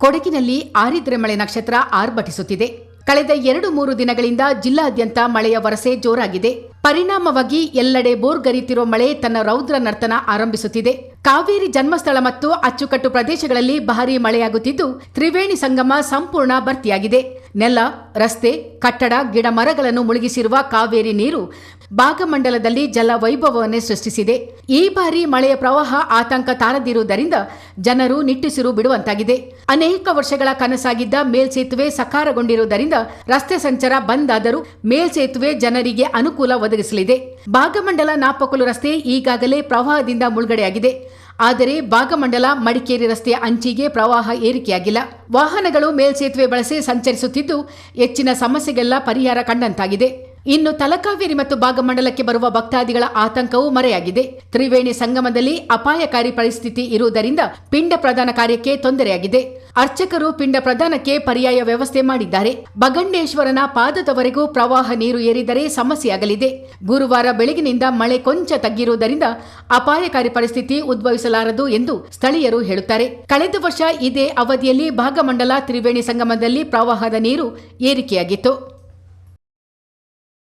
ಕೊಡಗಿನಲ್ಲಿ ಆರಿದ್ರೆ ಮಳೆ ನಕ್ಷತ್ರ ಆರ್ಭಟಿಸುತ್ತಿದೆ. ಕಳೆದ ಎರಡು ಮೂರು ದಿನಗಳಿಂದ ಜಿಲ್ಲಾದ್ಯಂತ ಮಳೆಯ ವರಸೆ ಜೋರಾಗಿದೆ. ಪರಿಣಾಮವಾಗಿ ಎಲ್ಲೆಡೆ ಬೋರ್ಗರಿತಿರೋ ಮಳೆ ತನ್ನ ರೌದ್ರ ನರ್ತನ ಆರಂಭಿಸುತ್ತಿದೆ. ಕಾವೇರಿ ಜನ್ಮಸ್ಥಳ ಮತ್ತು ಅಚ್ಚುಕಟ್ಟು ಪ್ರದೇಶಗಳಲ್ಲಿ ಭಾರೀ ಮಳೆಯಾಗುತ್ತಿದ್ದು, ತ್ರಿವೇಣಿ ಸಂಗಮ ಸಂಪೂರ್ಣ ಭರ್ತಿಯಾಗಿದೆ. ನೆಲ, ರಸ್ತೆ, ಕಟ್ಟಡ, ಗಿಡ ಮರಗಳನ್ನು ಮುಳುಗಿಸಿರುವ ಕಾವೇರಿ ನೀರು ಭಾಗಮಂಡಲದಲ್ಲಿ ಜಲ ವೈಭವವನ್ನೇ ಸೃಷ್ಟಿಸಿದೆ. ಈ ಬಾರಿ ಮಳೆಯ ಪ್ರವಾಹ ಆತಂಕ ತಾರದಿರುವುದರಿಂದ ಜನರು ನಿಟ್ಟುಸಿರು ಬಿಡುವಂತಾಗಿದೆ. ಅನೇಕ ವರ್ಷಗಳ ಕನಸಾಗಿದ್ದ ಮೇಲ್ಸೇತುವೆ ಸಕಾರಗೊಂಡಿರುವುದರಿಂದ ರಸ್ತೆ ಸಂಚಾರ ಬಂದ್ ಆದರೂ ಮೇಲ್ಸೇತುವೆ ಜನರಿಗೆ ಅನುಕೂಲ ಒದಗಿಸಲಿದೆ. ಭಾಗಮಂಡಲ ನಾಪಕಲು ರಸ್ತೆ ಈಗಾಗಲೇ ಪ್ರವಾಹದಿಂದ ಮುಳುಗಡೆಯಾಗಿದೆ. ಆದರೆ ಭಾಗಮಂಡಲ ಮಡಿಕೇರಿ ರಸ್ತೆಯ ಅಂಚಿಗೆ ಪ್ರವಾಹ ಏರಿಕೆಯಾಗಿಲ್ಲ. ವಾಹನಗಳು ಮೇಲ್ಸೇತುವೆ ಬಳಸಿ ಸಂಚರಿಸುತ್ತಿದ್ದು ಹೆಚ್ಚಿನ ಸಮಸ್ಯೆಗೆಲ್ಲ ಪರಿಹಾರ ಕಂಡಂತಾಗಿದೆ. ಇನ್ನು ತಲಕಾವೇರಿ ಮತ್ತು ಭಾಗಮಂಡಲಕ್ಕೆ ಬರುವ ಭಕ್ತಾದಿಗಳ ಆತಂಕವೂ ಮರೆಯಾಗಿದೆ. ತ್ರಿವೇಣಿ ಸಂಗಮದಲ್ಲಿ ಅಪಾಯಕಾರಿ ಪರಿಸ್ಥಿತಿ ಇರುವುದರಿಂದ ಪಿಂಡ ಪ್ರದಾನ ಕಾರ್ಯಕ್ಕೆ ತೊಂದರೆಯಾಗಿದೆ. ಅರ್ಚಕರು ಪಿಂಡ ಪ್ರದಾನಕ್ಕೆ ಪರ್ಯಾಯ ವ್ಯವಸ್ಥೆ ಮಾಡಿದ್ದಾರೆ. ಬಗಂಡೇಶ್ವರನ ಪಾದದವರೆಗೂ ಪ್ರವಾಹ ನೀರು ಏರಿದರೆ ಸಮಸ್ಯೆಯಾಗಲಿದೆ. ಗುರುವಾರ ಬೆಳಗಿನಿಂದ ಮಳೆ ಕೊಂಚ ತಗ್ಗಿರುವುದರಿಂದ ಅಪಾಯಕಾರಿ ಪರಿಸ್ಥಿತಿ ಉದ್ಭವಿಸಲಾರದು ಎಂದು ಸ್ಥಳೀಯರು ಹೇಳುತ್ತಾರೆ. ಕಳೆದ ವರ್ಷ ಇದೇ ಅವಧಿಯಲ್ಲಿ ಭಾಗಮಂಡಲ ತ್ರಿವೇಣಿ ಸಂಗಮದಲ್ಲಿ ಪ್ರವಾಹದ ನೀರು ಏರಿಕೆಯಾಗಿತ್ತು.